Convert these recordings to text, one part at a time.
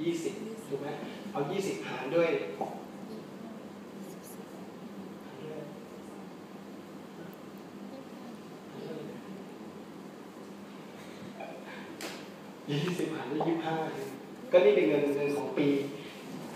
ยี่สิบถูกไหมเอายี่สิบหารด้วยยี่สิบหารด้วยยี่สิบห้าก็นี่เป็นเงินเงินของปี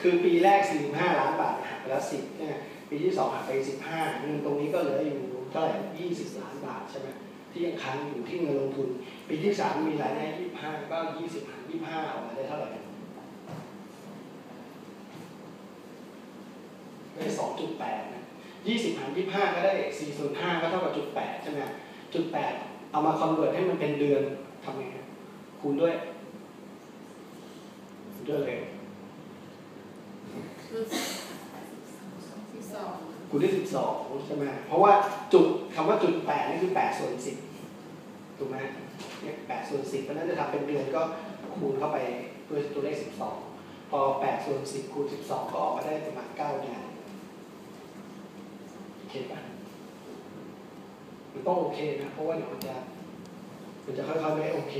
คือปีแรกสี่ห้าล้านบาทหักไปแล้วสิบเนี่ยปีที่สองหักไปสิบห้าเงินตรงนี้ก็เหลืออยู่เท่าไหร่ยี่สิบล้านบาทใช่ไหมที่ยังค้างอยู่ที่เงินลงทุน ปีที่สามมีรายได้ยี่สิบห้าก็ยี่สิบหารยี่สิบห้าออกมาได้เท่าไหร่ ได้สองจุดแปดนะยี่สิบหารยี่สิบห้าก็ได้สี่ส่วนห้าก็เท่ากับจุดแปดใช่ไหมจุดแปดเอามาคอนเวิร์ตให้มันเป็นเดือนทำไงครับคูณด้วยคูณด้วยเลยสิบสองคูณด้วยสิบสองใช่ไหมเพราะว่าจุดคำว่าจุดแปดนี่คือแปดส่วนสิบถูกไหมเนี่ยแปดส่วนสิบเพราะฉะนั้นจะทำเป็นเดือนก็คูณเข้าไปด้วยตัวเลขสิบสองพอแปดส่วนสิบคูณสิบสองก็ออกมาได้ประมาณเก้าเดือนโอ เคปะมันต้องโอเคนะเพราะว่าเดี๋ยวมันจะมันจะค่อยๆไม่โอเค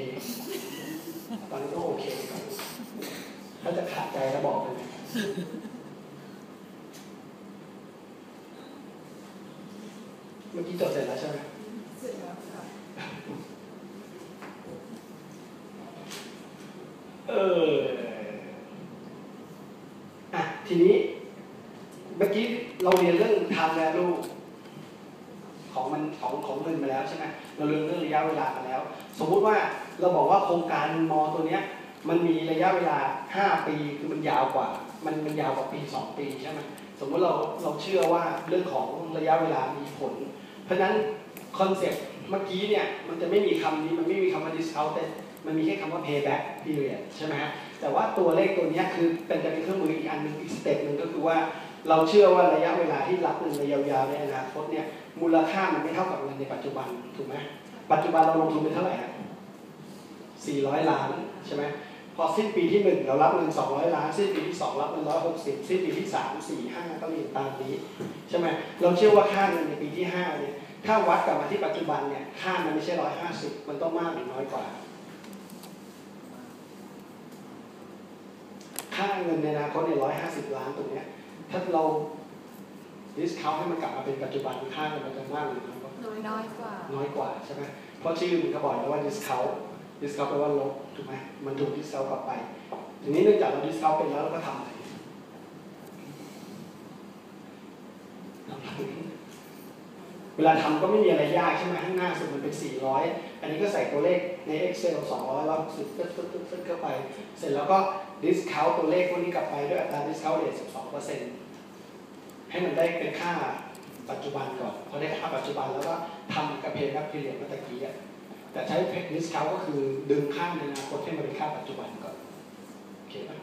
ตอนนี้ต้องโอเคก่อนถ้าจะขาดใจแล้วบอกเลยเมื่อกี้จดเสร็จแล้วใช่ไหม เสร็จแล้วค่ะ เออ อะ ทีนี้ เมื่อกี้เราเรียนเรื่อง time value ของมันของของเงินมา แล้วใช่ไหมเราเรียนเรื่องระยะเวลามาแล้ว สมมุติว่าเราบอกว่าโครงการมอตัวเนี้ยมันมีระยะเวลา 5 ปีคือมันยาวกว่า มันมันยาวกว่าปี 2 ปีใช่ไหมสมมติเราเราเชื่อว่าเรื่องของระยะเวลามีผล เพราะฉะนั้นคอนเซ็ปต์เมื่อกี้เนี่ยมันจะไม่มีคำนี้มันไม่มีคำว่า discounted มันมีแค่คำว่า payback period ใช่ไหมแต่ว่าตัวเลขตัวนี้คือเป็นจะเป็นเครื่องมืออีกอันหนึงอีกสเต็ปหนึ่งก็คือว่า เราเชื่อว่าระยะเวลาที่รับเงินระยะยาวๆในอนาคตเนี่ยมูลค่ามันไม่เท่ากับเงินในปัจจุบันถูกไหมปัจจุบันเราลงทุนไปเท่าไหร่ฮะ400ล้านใช่ไหมพอสิ้นปีที่1เรารับเงิน200 ล้านสิ้นปีที่ 2 รับเงิน160สิ้นปีที่ 3 4 5 ก็เรียนตามนี้ใช่ไหมเราเชื่อว่าค่าเงินในปีที่5เนี่ยถ้าวัดกลับมาที่ปัจจุบันเนี่ยค่ามันไม่ใช่ 150 มันต้องมากหรือน้อยกว่า ค่าเงินในอนาคตเนี่ย150 ล้านตรง ถ้าเราดิสคาวให้มันกลับมาเป็นปัจจุบันค่าเงินมันจะมากหรือน้อยกว่าน้อยน้อยกว่าน้อยกว่าใช่ไหมเพราะชื่อมันก็บอกแล้วว่า discount discount แปลว่าลบถูกไหมมันถูก discount กลับไป ทีนี้เนื่องจากเรา discount เป็นแล้วเราก็ทำอะไรเวลาทำก็ไม่มีอะไรยากใช่ไหมข้างหน้าสุดมันเป็น 400 อันนี้ก็ใส่ตัวเลขใน Excel 200แล้วสุดตึ๊ดตึ๊ดตึ๊ดตึ๊ดเข้าไป เสร็จแล้วก็ ดิสคาวตัวเลขพวกนี้กลับไปด้วยอัตราดิสคาวเรท12เปอร์เซ็นต์ให้มันได้เป็นค่าปัจจุบันก่อนพอได้ค่าปัจจุบันแล้วก็ทำกับเพย์แบ็กพีเรียนเมื่อตะกี้อะแต่ใช้เพดิสคาวก็คือดึงค่าในอนาคตให้มันเป็นค่าปัจจุบันก่อนโอเคปะ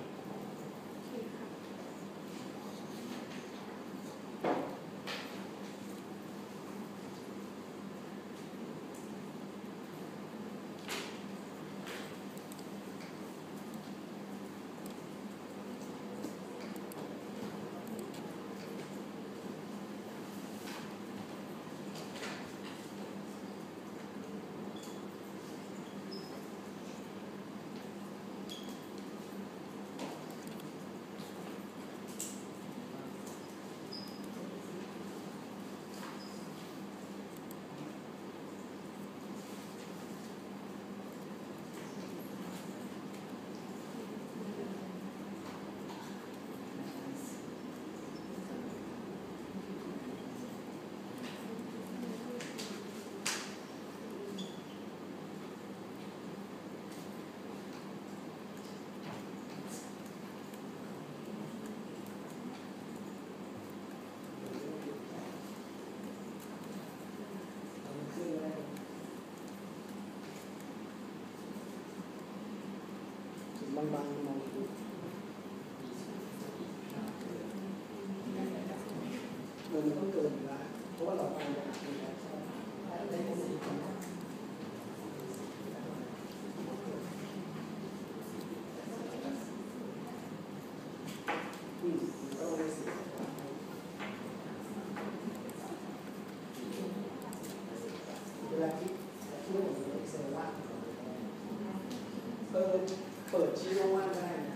บางบางมองดูเงินมันต้องเกินอยู่แล้วเพราะว่าเราไปอย่างนี้แล้วได้แค่สี่คนอืมก็ต้องได้สี่เวลาที่ช่วยผมเอ็กเซลว่า เออเปิดชี้ว่างๆได้นะ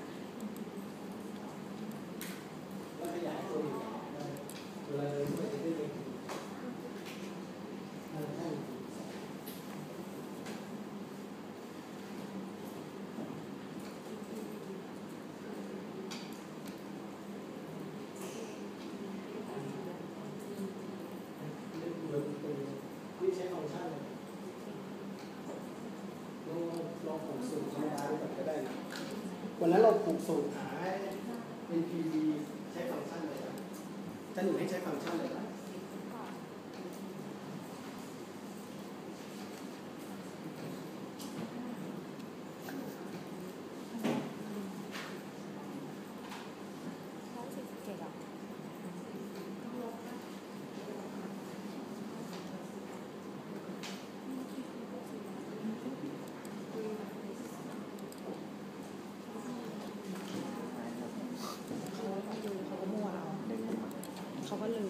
ผูกสูตรหาเป็น PV ใช้ฟังก์ชันเลยนะถ้าหนูให้ใช้ฟังก์ชันเลยนะ ร้อยสี่สิบเจ็ดอะ เขาก็ดูเขาก็มั่วเอาเขาก็ลืม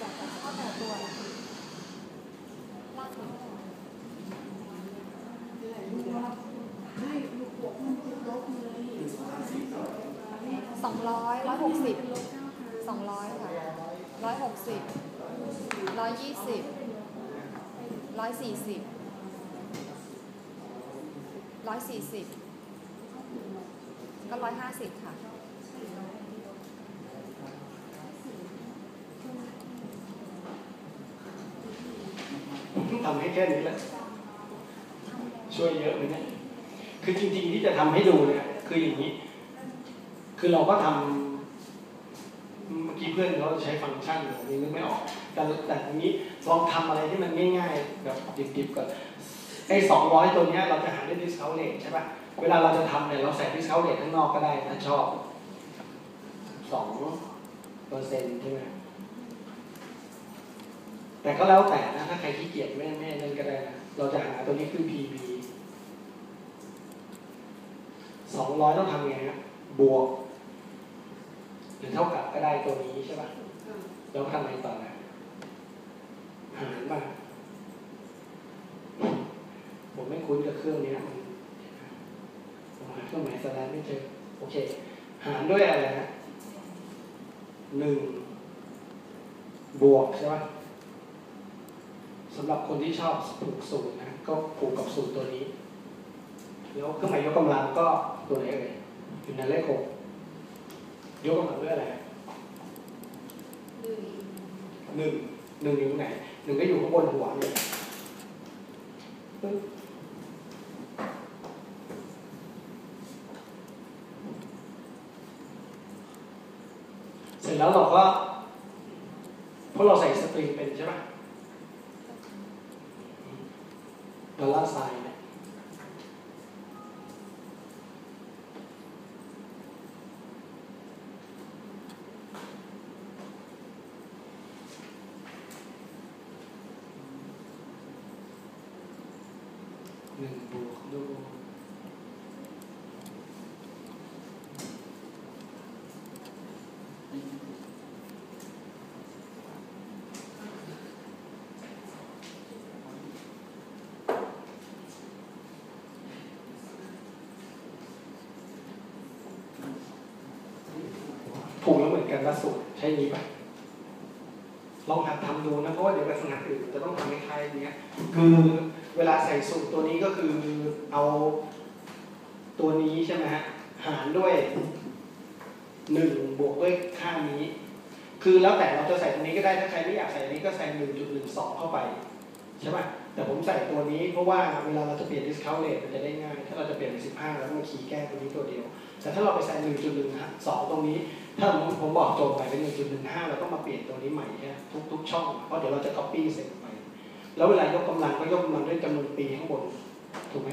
จากการเข้าแต่ตัวล่ะลากนี้สองร้อยร้อยหกสิบสองร้อยค่ะร้อยหกสิบร้อยยี่สิบร้ อยสี่สิบร้อยสี่สิบก็ร้อยห้าสิบค่ะ ทำให้แค่นี้แหละช่วยเยอะเลยเนี่ยคือจริงๆที่จะทำให้ดูเนี่ยคืออย่างนี้ คือเราก็ทำเมื่อกี้เพื่อนเขาใช้ฟังก์ชันผมยังนึกไม่ออก แต่แต่ทีนี้ลองทำอะไรที่มันง่ายๆแบบดิบๆก่อนไอ้สองร้อยตัวเนี้ยเราจะหาด้วย discount rate ใช่ปะเวลาเราจะทำเนี่ยเราใส่ discount rate ข้างนอกก็ได้ถ้าชอบสองเปอร์เซ็นต์ใช่ไหมแต่ก็แล้วแต่นะถ้าใครขี้เกียจไม่ไม่นั่นก็ได้นะเราจะหาตัวนี้คือ PB สองร้อยต้องทำไงฮะบวก หรือเท่ากับก็ได้ตัวนี้ใช่ป่ะแล้วทำไงต่อนะ หารป่ะผมไม่คุ้นกับเครื่องนี้นผมหาเครื่องหมายสแลนไม่เจอ โอเค หารด้วยอะไรนะหนึ่งบวกใช่ป่ะสำหรับคนที่ชอบผูกสูตรนะ ก็ผูกกับสูตรตัวนี้ แล้วเครื่องหมายยกกำลังก็ตัวไหนเอ่ยอยู่ในเลขหกยกกำลังด้วยอะไรหนึ่ง หนึ่งอยู่ตรงไหนหนึ่งก็อยู่ข้างบนหัวเนี่ยปึ๊บเสร็จแล้วเราก็เพราะเราใส่สตริงเป็นใช่ไหม ดอลลาร์ไซน์เนี่ยหนึ่งบวกดูผู กันละสูตรใช่นี้ปะลองหัดทำดูนะเพราะว่าเดี๋ยวไปฝึกงานอื่นจะต้องทำคล้ายๆอย่างเงี้ยคือเวลาใส่สูตรตัวนี้ก็คือเอาตัวนี้ใช่ไหมฮะหารด้วยหนึ่งบวกด้วยค่านี้ คือแล้วแต่เราจะใส่ตรงนี้ก็ได้ถ้าใครไม่อยากใส่อันนี้ก็ใส่หนึ่งจุดหนึ่งสองเข้าไปใช่ไหมแต่ผมใส่ตัวนี้เพราะว่าเวลาเราจะเปลี่ยน discount rate มันจะได้ง่าย ถ้าเราจะเปลี่ยนเป็นสิบห้าแล้วมาคีย์แก้ตัวนี้ตัวเดียว แต่ถ้าเราไปใส่หนึ่งจุดหนึ่งสองตรงนี้ ถ้าผมผมบอกโจทย์ไปเป็นหนึ่งจุดหนึ่งห้าเราต้องมาเปลี่ยนตัวนี้ใหม่แค่ทุกทุกช่อง เพราะเดี๋ยวเราจะ copy เสร็จไป แล้วเวลายกกำลังก็ยกกำลังด้วยจำนวนปีข้างบน ถูกไหม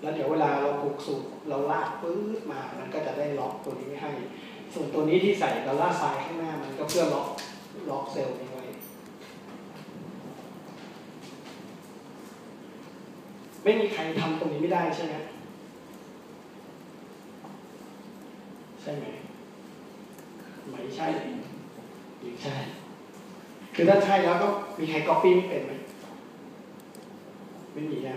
แล้วเดี๋ยวเวลาเราผูกสูตรเราลากปื๊ดมา มันก็จะได้ล็อกตัวนี้ไม่ให้ ส่วนตัวนี้ที่ใส่ดอลลาร์ไซน์ข้างหน้ามันก็เพื่อล็อกล็อกเซลล์นี้ไว้ ไม่มีใครทำตรงนี้ไม่ได้ใช่ไหมใช่ไหม ไม่ใช่หรือใช่ คือถ้าใช่แล้วก็มีใครก๊อปปี้ไม่เป็นไหมไม่มีนะ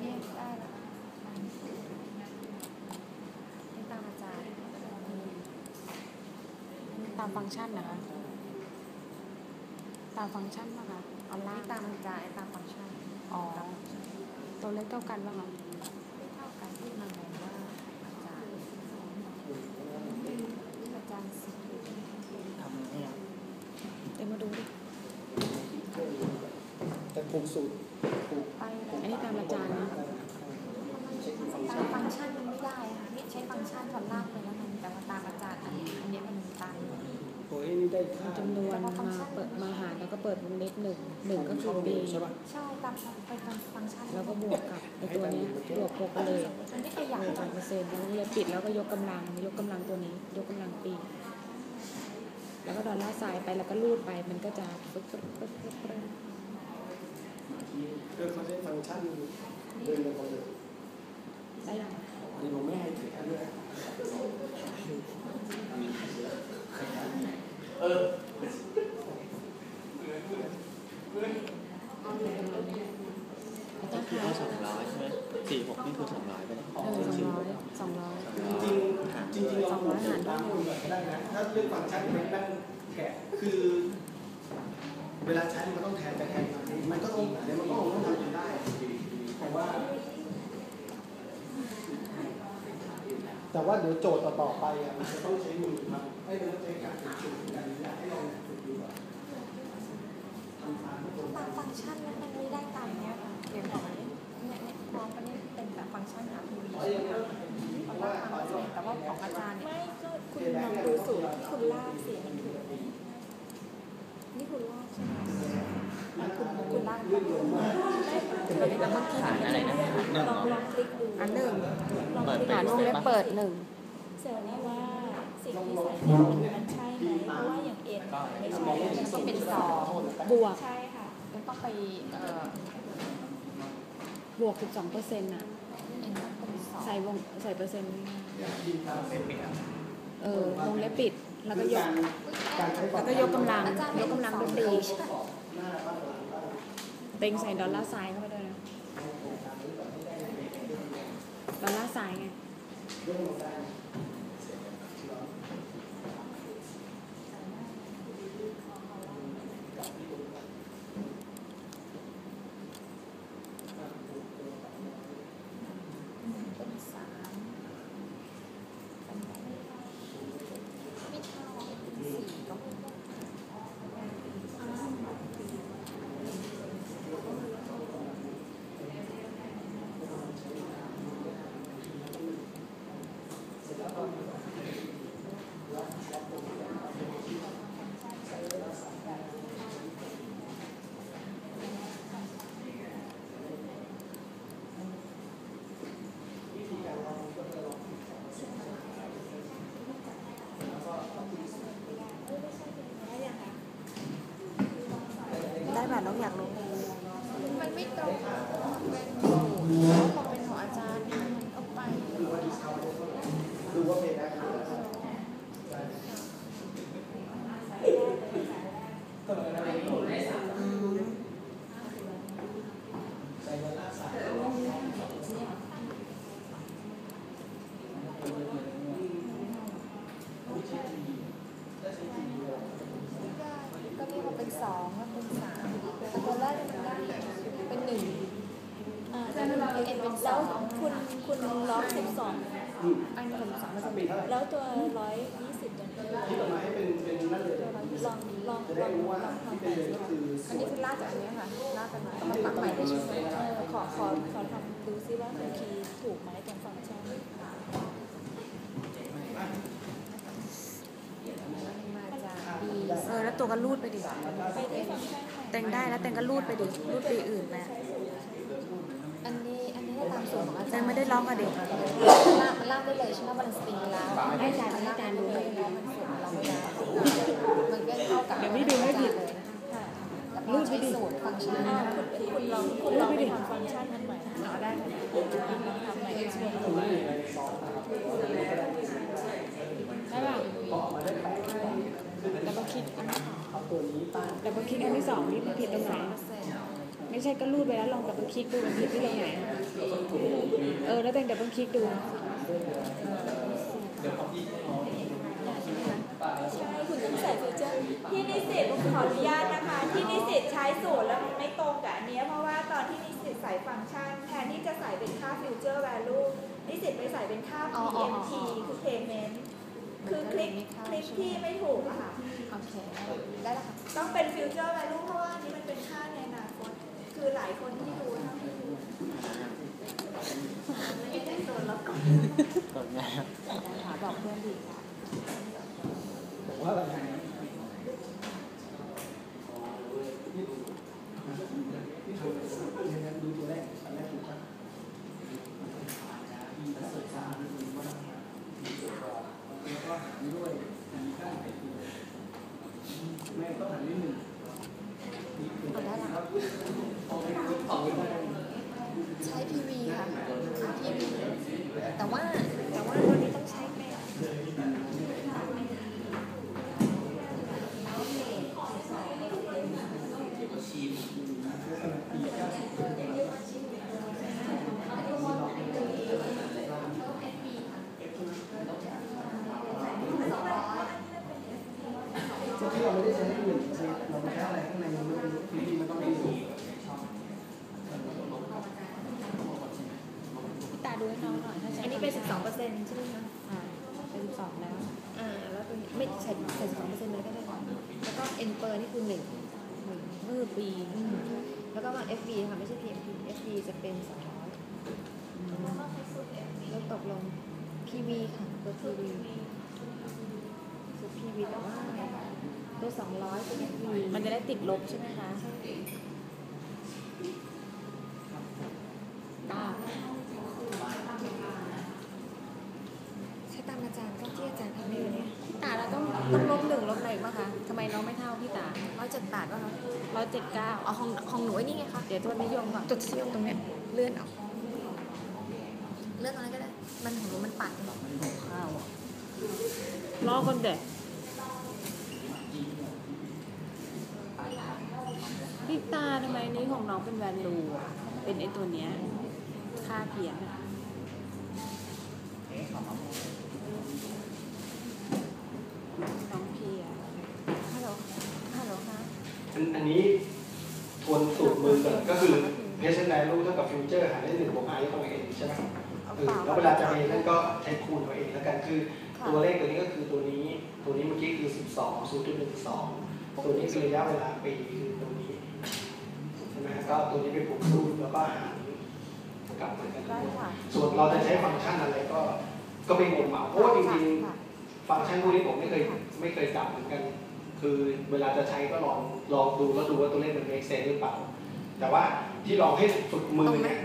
นี่ได้แล้วนี่ตามอาจารย์ ตามฟังก์ชันนะคะ ตามฟังก์ชันป่ะคะเอาล่านี่งตามอาจารย์ไอ้ตามฟังก์ชันอ๋อ ตัวเลขเท่ากันป่ะคะไม่เท่ากันที่มันบอกว่าอาจารย์อาจารย์สิทำเนี่ยเดี๋ยวมาดูดิแต่ถูกสูตร จำนวนมาเปิดมาหารแล้วก็เปิดวงเล็บหนึ่งหนึ่งก็คือปีใช่ป่ะใช่ตามไปตามฟังก์ชันแล้วก็บวกกับไอตัวเนี้ยบวกหกเลยอันนี้ตัวอย่างสองเปอร์เซ็นต์แล้ววงเล็บปิดแล้วก็ยกกำลังยกกำลังตัวนี้ ยกกำลังปี แล้วก็ดอลลาร์ไซน์ไปแล้วก็รูดไปมันก็จะปึ๊บปึ๊บปึ๊บปึ๊บปึ๊บคือเขาใช้ฟังก์ชันเดินไปคนเดียวได้ยังอันนี้ผมไม่ให้ถืออันด้วย เอออาจารย์คือเอาสองร้อยใช่ไหมสี่หกนี่คือสองร้อยไปเลยเออสองร้อยสองร้อยจริงจริงๆจริงๆเราดูตามดูหน่อยก็ได้นะถ้าเรื่องฟังก์ชันเป็นนั่งแกะคือ เวลาใช้มันต้องแทนไปแทนมันก็ต้องเดี๋ยวมันก็คงต้องทำได้เพราะว่า แต่ว่าเดี๋ยวโจทย์ต่อๆไปอะมันจะต้องใช้มือทำให้มันต้องใช้การฝึกกันอยากให้ลองฝึกดูก่อนทำตามให้ตรงตามฟังก์ชันแล้วมันไม่ได้ตามเนี้ยค่ะเดี๋ยวของเนี่ยเนี่ยพร้อมกันนี่เป็นแบบฟังก์ชันอาร์ทีวีเพราะอย่างนั้นเพราะว่าตอนนี้แต่ว่าของอาจารย์เนี่ยไม่ก็คุณลองดูสูตรที่คุณลากสิมันถูกนี่คุณลากใช่ไหมคุณคุณล่างเรื่องรวมมากแล้วเมื่อกี้ ฐานอะไรนะหนึ่งลองเหรลอองคลิกดูอันหนึ่งลองคลิกหารวงเล็บเปิดหนึ่งเสร็จแล้วว่าสิ่งที่ใส่เนี่ยมันใช่ไหมเพราะว่าอย่างเอ็นไม่ใช่มันต้องเป็นสองบวกใช่ค่ะมันต้องไปเอ่อบวกสิบสองเปอร์เซ็นต์อะเอ็นต้องเป็นสองใส่วงใส่เปอร์เซ็นต์ดินตามเส้นเออวงเล็บปิดแล้วก็ยกการใช้แล้วก็ยกกำลังอาจารย์ยกกำลังดนตรี หน้าบ้านหลังบ้าน เต็งใส่ดอลลาร์ไซน์เข้าไปด้วยนะ ดอลลาร์ไซน์ไง ยกลงได้ เป็นสามไม่เท่าเป็นสี่ก็ไม่ได้ ได้แบบน้องอยากรู้ มันไม่ตรงเป็นสูตรแล้วพอเป็นของอาจารย์มันก็ไป ดูว่าเป็นได้ไหมใส่ดอลลาร์สายวิธีดีถ้าใช้ดีเลย ไม่ได้ก็เรียกว่าเป็น สองแล้วเป็นสามแต่ตอนแรกมันได้เป็นหนึ่งอ่าเอ็นเป็นสแล้อวงคุณคุณล็อกสิบสองอันนี้เป็นสองแล้วถ้าก็มีเท่าไหร่แล้วตัวร้อยยี่สิบตัวนี้คิดออมาให้เป็นเป็นนั่นเลยลองลองลองลองทำเป็นไปเลยสิก็คือสอันนี้คือลากจากอันนี้ค่ะลากกันมามาปักใหม่ได้ใช่ไหมเออขอขอขอทำดูซิว่าคุณคีย์ถูกไหมตรงฟังก์ชันมา เออแล้วตัวก็รูดไปดิไปที่ฟังก์ชันใหม่เต็งได้แล้วเต็งก็รูดไปดิรูดปีอื่นไปอันนี้อันนี้ได้ตามสูตรของอาเต็จารงย์ไม่ได้ล็อกอะดิลากมันลากได้เลยใช่ไหมบาลานซ์สปริงแล้วให้อาจารย์ให้อาจารย์ดูเลยแล้วมันสุดแล้วกราฟมันก็เท่ากับเดี๋ยวพี่ดูให้ผิดเลยนะคะค่ะแล้วก็ใช้สูตรฟังก์ชันอ่าคุณคุณลองคุณลองไปทำฟังก์ชันนั้นใหม่เอาได้ค่ะลองทำใหม่ช่วยได้ป่ะ แต่ก็คิดอันที่สองแต่ก็คิดอันที่สองนี่มันผิดตรงไหนไม่ใช่ก็รูดไปแล้วลองดับเบิลคลิกดูมันผิดที่ตรงไหนเออแล้วแต่ดับเบิลคลิกดูใช่คุณต้องใส่ฟิวเจอร์ที่นิสิตผมขออนุญาตนะคะ ที่นิสิตใช้สูตรแล้วมันไม่ตรงกับอันเนี้ยเพราะว่าตอนที่นิสิตใส่ฟังก์ชัน แทนที่จะใส่เป็นค่าฟิวเจอร์แวลูนิสิตไปใส่เป็นค่าอ๋ออ๋อ PMT อ๋อคือ payment คือคลิกคลิกที่ไม่ถูกอะค่ะ โอเคได้แล้วค่ะ ต้องเป็นฟิวเจอร์แวลูเพราะว่าอันนี้มันเป็นค่าในอนาคต คือหลายคนที่ดูเท่าที่ดูไม่ได้โดนแล้วก่อนกดง่ายครับหาบอกเพื่อนดีค่ะผมว่าอะไรนะดูตัวแรกอันแรกถูกปะแม่ต้องหันนิดหนึ่ง เอาได้แล้วใช้ PV ค่ะ PV แต่ว่าแต่ว่าตัวนี้ต้องใช้แม่ ที่ เราไม่ได้ใช้ที่อื่นเราไม่ใช้อะไรข้างในมันไม่รู้จริงๆมันต้องมีอยู่ตาดูให้น้องหน่อยถ้าใช้อันนี้เป็น12เปอร์เซ็นต์ใช่ไหมคะอ่าเป็นสองแล้วอ่าแล้วตัวนี้ไม่ใช่ใส่12เปอร์เซ็นต์เลยก็ได้แล้วก็ Enter นี่คือ1 1มือปีอืมแล้วก็มา FB ค่ะไม่ใช่ PMP FB จะเป็น200แล้วตกลง PV ค่ะตัว PV ตัว PV แต่ว่า ตัว200ตัว FV มันจะได้ติดลบใช่ไหมคะตาใช้ตามอาจารย์ก็ที่อาจารย์ทำให้วันนี้ตาเราต้องต้องลบหนึ่งลบอะไรอีกบ้างคะทำไมน้องไม่เท่าพี่ตาร้อยเจ็ดแปดป่ะคะร้อยเจ็ดเก้าอ๋อของของหนูไอ้นี่ไงคะเดี๋ยวทวนนิยมก่อนจุดที่ยงตรงเนี้ยเลื่อนเอาเลื่อนตรงนั้นก็ได้ มันของหนูมันปัดข้าวอะรอคนเด็กพี่ตาทำไมนี้ ของน้องเป็นแวนลูเป็นไอตัวเนี้ย ค่าเพียนอะน้องเพียฮัลโหลฮัลโหลคะอันอันนี้ทวนสูตรมือก่อนก็คือเพชรไนรูเท่ากับฟิวเจอร์หารได้หนึ่งบวกไอของเองใช่ไหมอาเอแล้วเวลาจะเองนั่นก็ใช้คูณตัวเองแล้วกันคือตัวเลขตัวนี้ก็คือตัวนี้ ตัวนี้เมื่อกี้คือ 12 0.12 ตัวนี้คือระยะเวลาปีคือตัวนี้ใช่ไหมฮะ ก็ตัวนี้เป็นบวกรูทแล้วก็หารกลับมากันได้ค่ะส่วนเราจะใช้ฟังก์ชันอะไรก็ ก็ไม่งงเอาเพราะว่าจริงค่ะๆฟังก์ชันพวกนี้ผมไม่เคยไม่เคยจับเหมือนกัน คือเวลาจะใช้ก็ลองลองดูแล้วดูว่าตัวเลขมัน make sense หรือเปล่า แต่ว่าที่ลองให้ฝึกมือเนี่ย